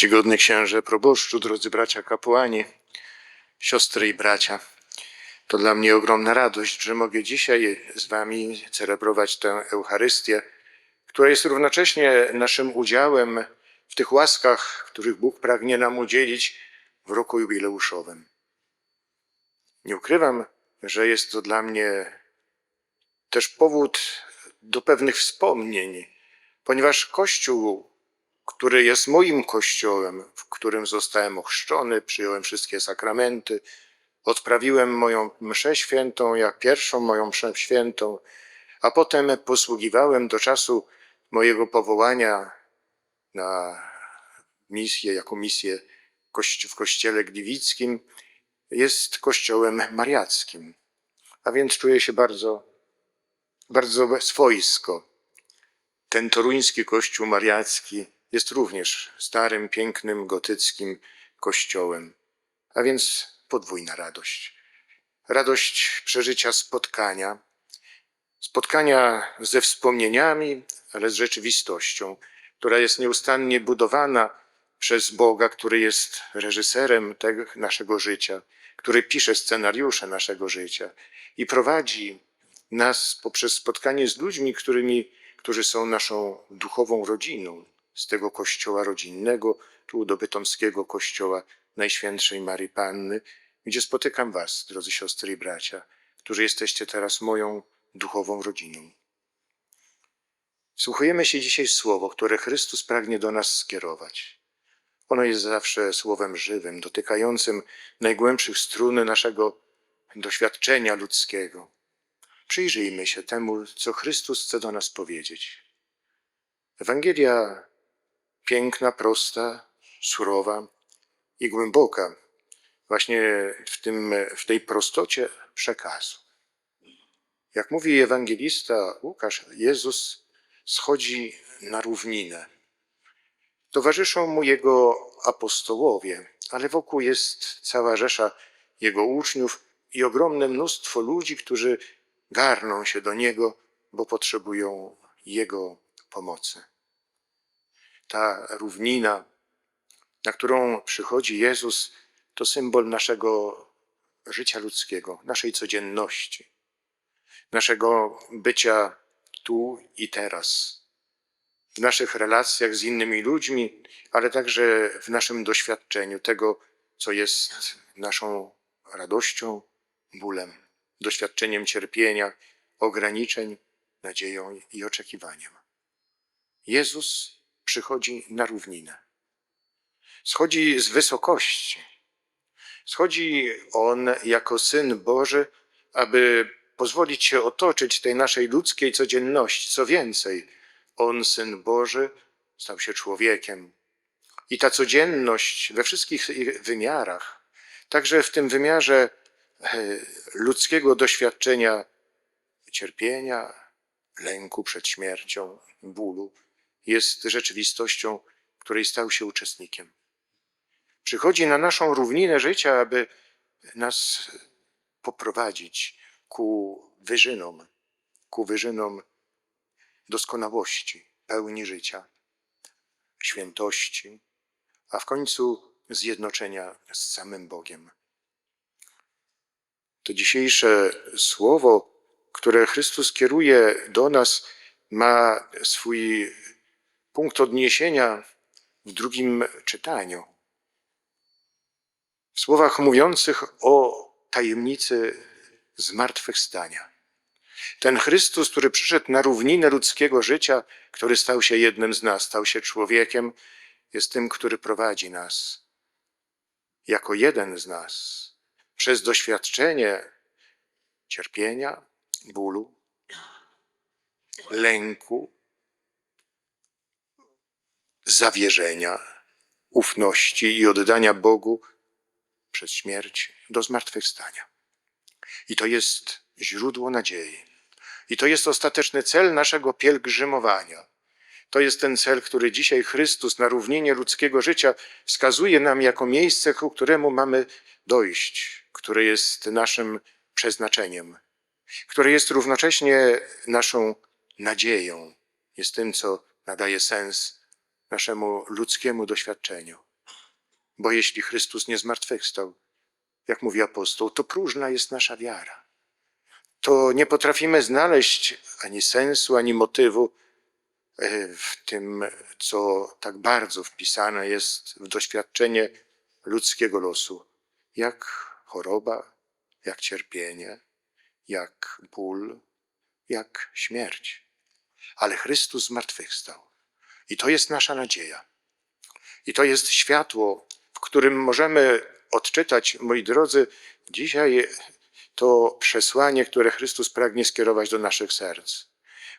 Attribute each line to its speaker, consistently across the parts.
Speaker 1: Czcigodny księże proboszczu, drodzy bracia kapłani, siostry i bracia. To dla mnie ogromna radość, że mogę dzisiaj z wami celebrować tę Eucharystię, która jest równocześnie naszym udziałem w tych łaskach, których Bóg pragnie nam udzielić w roku jubileuszowym. Nie ukrywam, że jest to dla mnie też powód do pewnych wspomnień, ponieważ Kościół, który jest moim Kościołem, w którym zostałem ochrzczony, przyjąłem wszystkie sakramenty, odprawiłem moją mszę świętą, jak pierwszą moją mszę świętą, a potem posługiwałem do czasu mojego powołania na misję, jako misję w kościele gliwickim, jest kościołem mariackim. A więc czuję się bardzo, bardzo swojsko. Ten toruński kościół mariacki jest również starym, pięknym, gotyckim kościołem. A więc podwójna radość. Radość przeżycia spotkania, spotkania ze wspomnieniami, ale z rzeczywistością, która jest nieustannie budowana przez Boga, który jest reżyserem tego naszego życia, który pisze scenariusze naszego życia i prowadzi nas poprzez spotkanie z ludźmi, którymi, którzy są naszą duchową rodziną, z tego kościoła rodzinnego, tu do bytomskiego kościoła Najświętszej Marii Panny, gdzie spotykam Was, drodzy siostry i bracia, którzy jesteście teraz moją duchową rodziną. Słuchujemy się dzisiaj słowo, które Chrystus pragnie do nas skierować. Ono jest zawsze słowem żywym, dotykającym najgłębszych strun naszego doświadczenia ludzkiego. Przyjrzyjmy się temu, co Chrystus chce do nas powiedzieć. Ewangelia piękna, prosta, surowa i głęboka, właśnie w, tym, w tej prostocie przekazu. Jak mówi ewangelista Łukasz, Jezus schodzi na równinę. Towarzyszą mu jego apostołowie, ale wokół jest cała rzesza jego uczniów i ogromne mnóstwo ludzi, którzy garną się do niego, bo potrzebują jego pomocy. Ta równina, na którą przychodzi Jezus, to symbol naszego życia ludzkiego, naszej codzienności, naszego bycia tu i teraz, w naszych relacjach z innymi ludźmi, ale także w naszym doświadczeniu tego, co jest naszą radością, bólem, doświadczeniem cierpienia, ograniczeń, nadzieją i oczekiwaniem. Jezus przychodzi na równinę. Schodzi z wysokości. Schodzi On jako Syn Boży, aby pozwolić się otoczyć tej naszej ludzkiej codzienności. Co więcej, On, Syn Boży, stał się człowiekiem. I ta codzienność we wszystkich ich wymiarach, także w tym wymiarze e, ludzkiego doświadczenia cierpienia, lęku przed śmiercią, bólu, jest rzeczywistością, której stał się uczestnikiem. Przychodzi na naszą równinę życia, aby nas poprowadzić ku wyżynom, ku wyżynom doskonałości, pełni życia, świętości, a w końcu zjednoczenia z samym Bogiem. To dzisiejsze słowo, które Chrystus kieruje do nas, ma swój punkt odniesienia w drugim czytaniu. W słowach mówiących o tajemnicy zmartwychwstania. Ten Chrystus, który przyszedł na równinę ludzkiego życia, który stał się jednym z nas, stał się człowiekiem, jest tym, który prowadzi nas jako jeden z nas przez doświadczenie cierpienia, bólu, lęku, zawierzenia, ufności i oddania Bogu przez śmierć do zmartwychwstania. I to jest źródło nadziei. I to jest ostateczny cel naszego pielgrzymowania. To jest ten cel, który dzisiaj Chrystus na równinie ludzkiego życia wskazuje nam jako miejsce, ku któremu mamy dojść, które jest naszym przeznaczeniem, które jest równocześnie naszą nadzieją, jest tym, co nadaje sens naszemu ludzkiemu doświadczeniu. Bo jeśli Chrystus nie zmartwychwstał, jak mówi apostoł, to próżna jest nasza wiara. To nie potrafimy znaleźć ani sensu, ani motywu e, w tym, co tak bardzo wpisane jest w doświadczenie ludzkiego losu, jak choroba, jak cierpienie, jak ból, jak śmierć. Ale Chrystus zmartwychwstał. I to jest nasza nadzieja. I to jest światło, w którym możemy odczytać, moi drodzy, dzisiaj to przesłanie, które Chrystus pragnie skierować do naszych serc,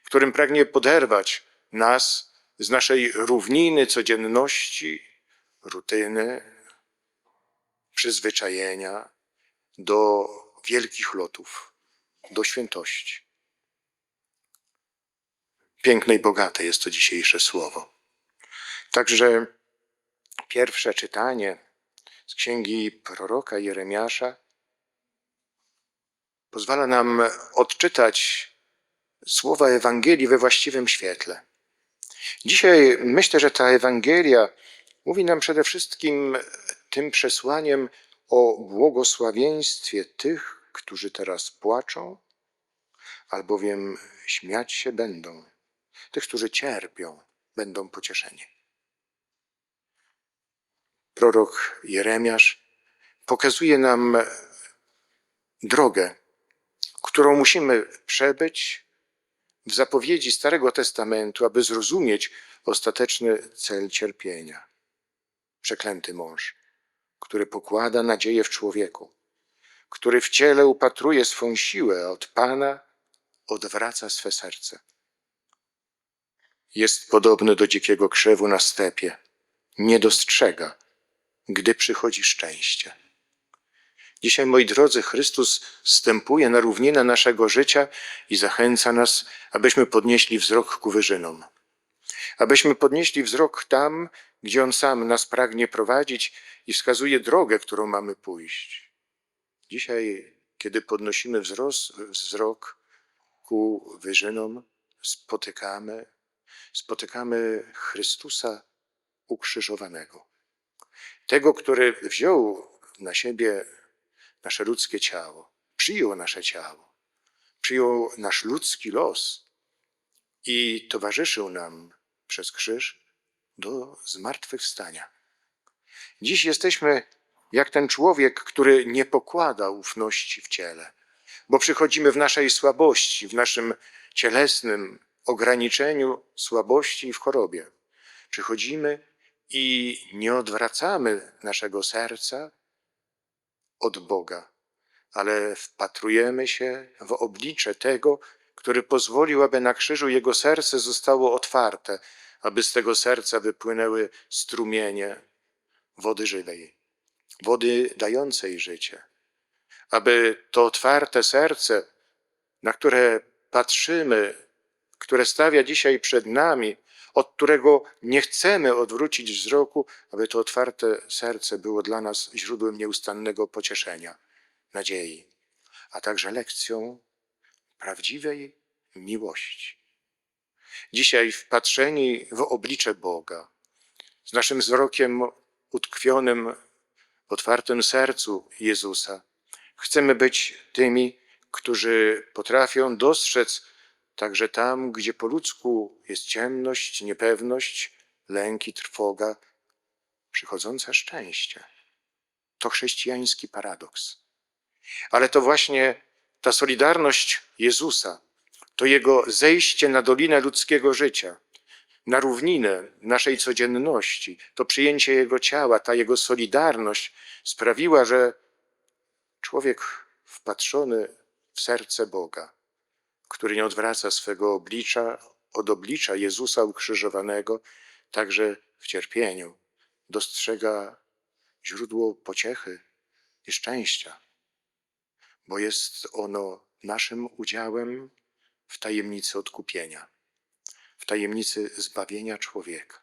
Speaker 1: w którym pragnie poderwać nas z naszej równiny codzienności, rutyny, przyzwyczajenia do wielkich lotów, do świętości. Piękne i bogate jest to dzisiejsze słowo. Także pierwsze czytanie z księgi proroka Jeremiasza pozwala nam odczytać słowa Ewangelii we właściwym świetle. Dzisiaj myślę, że ta Ewangelia mówi nam przede wszystkim tym przesłaniem o błogosławieństwie tych, którzy teraz płaczą, albowiem śmiać się będą. Tych, którzy cierpią, będą pocieszeni. Prorok Jeremiasz pokazuje nam drogę, którą musimy przebyć w zapowiedzi Starego Testamentu, aby zrozumieć ostateczny cel cierpienia. Przeklęty mąż, który pokłada nadzieję w człowieku, który w ciele upatruje swą siłę, a od Pana odwraca swe serce. Jest podobny do dzikiego krzewu na stepie, nie dostrzega, gdy przychodzi szczęście. Dzisiaj, moi drodzy, Chrystus wstępuje na równinę naszego życia i zachęca nas, abyśmy podnieśli wzrok ku wyżynom. Abyśmy podnieśli wzrok tam, gdzie On sam nas pragnie prowadzić i wskazuje drogę, którą mamy pójść. Dzisiaj, kiedy podnosimy wzrok ku wyżynom, spotykamy, spotykamy Chrystusa ukrzyżowanego. Tego, który wziął na siebie nasze ludzkie ciało, przyjął nasze ciało, przyjął nasz ludzki los i towarzyszył nam przez krzyż do zmartwychwstania. Dziś jesteśmy jak ten człowiek, który nie pokłada ufności w ciele, bo przychodzimy w naszej słabości, w naszym cielesnym ograniczeniu słabości i w chorobie. Przychodzimy i nie odwracamy naszego serca od Boga, ale wpatrujemy się w oblicze tego, który pozwolił, aby na krzyżu jego serce zostało otwarte, aby z tego serca wypłynęły strumienie wody żywej, wody dającej życie. Aby to otwarte serce, na które patrzymy, które stawia dzisiaj przed nami, od którego nie chcemy odwrócić wzroku, aby to otwarte serce było dla nas źródłem nieustannego pocieszenia, nadziei, a także lekcją prawdziwej miłości. Dzisiaj wpatrzeni w oblicze Boga, z naszym wzrokiem utkwionym w otwartym sercu Jezusa, chcemy być tymi, którzy potrafią dostrzec Także tam, gdzie po ludzku jest ciemność, niepewność, lęk i trwoga, przychodzące szczęście. To chrześcijański paradoks. Ale to właśnie ta solidarność Jezusa, to Jego zejście na dolinę ludzkiego życia, na równinę naszej codzienności, to przyjęcie Jego ciała, ta Jego solidarność sprawiła, że człowiek wpatrzony w serce Boga, który nie odwraca swego oblicza od oblicza Jezusa ukrzyżowanego, także w cierpieniu, dostrzega źródło pociechy i szczęścia, bo jest ono naszym udziałem w tajemnicy odkupienia, w tajemnicy zbawienia człowieka.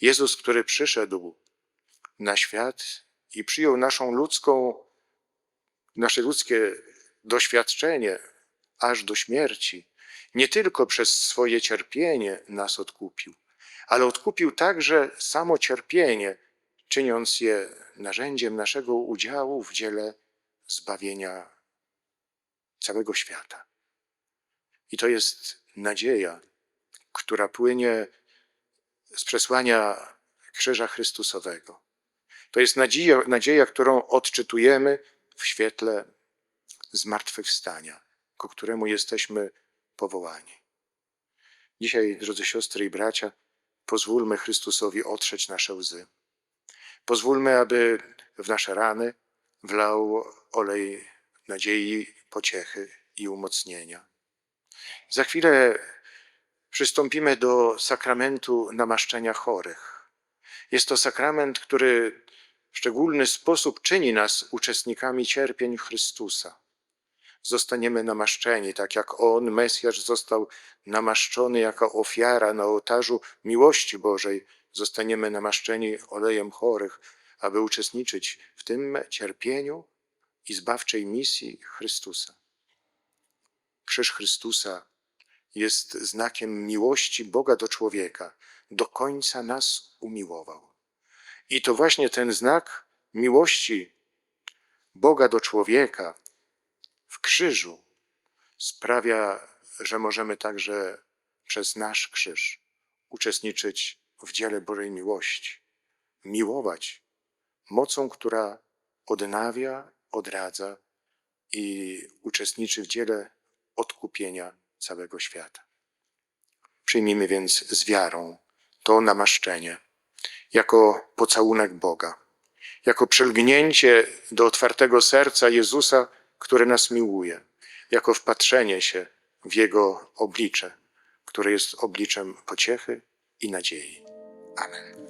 Speaker 1: Jezus, który przyszedł na świat i przyjął naszą ludzką, nasze ludzkie doświadczenie, aż do śmierci, nie tylko przez swoje cierpienie nas odkupił, ale odkupił także samo cierpienie, czyniąc je narzędziem naszego udziału w dziele zbawienia całego świata. I to jest nadzieja, która płynie z przesłania Krzyża Chrystusowego. To jest nadzieja, nadzieja, którą odczytujemy w świetle zmartwychwstania, ku któremu jesteśmy powołani. Dzisiaj, drodzy siostry i bracia, pozwólmy Chrystusowi otrzeć nasze łzy. Pozwólmy, aby w nasze rany wlał olej nadziei, pociechy i umocnienia. Za chwilę przystąpimy do sakramentu namaszczenia chorych. Jest to sakrament, który w szczególny sposób czyni nas uczestnikami cierpień Chrystusa. Zostaniemy namaszczeni, tak jak On, Mesjasz, został namaszczony jako ofiara na ołtarzu miłości Bożej. Zostaniemy namaszczeni olejem chorych, aby uczestniczyć w tym cierpieniu i zbawczej misji Chrystusa. Krzyż Chrystusa jest znakiem miłości Boga do człowieka. Do końca nas umiłował. I to właśnie ten znak miłości Boga do człowieka krzyżu sprawia, że możemy także przez nasz krzyż uczestniczyć w dziele Bożej miłości, miłować mocą, która odnawia, odradza i uczestniczy w dziele odkupienia całego świata. Przyjmijmy więc z wiarą to namaszczenie jako pocałunek Boga, jako przylgnięcie do otwartego serca Jezusa, który nas miłuje, jako wpatrzenie się w Jego oblicze, które jest obliczem pociechy i nadziei. Amen.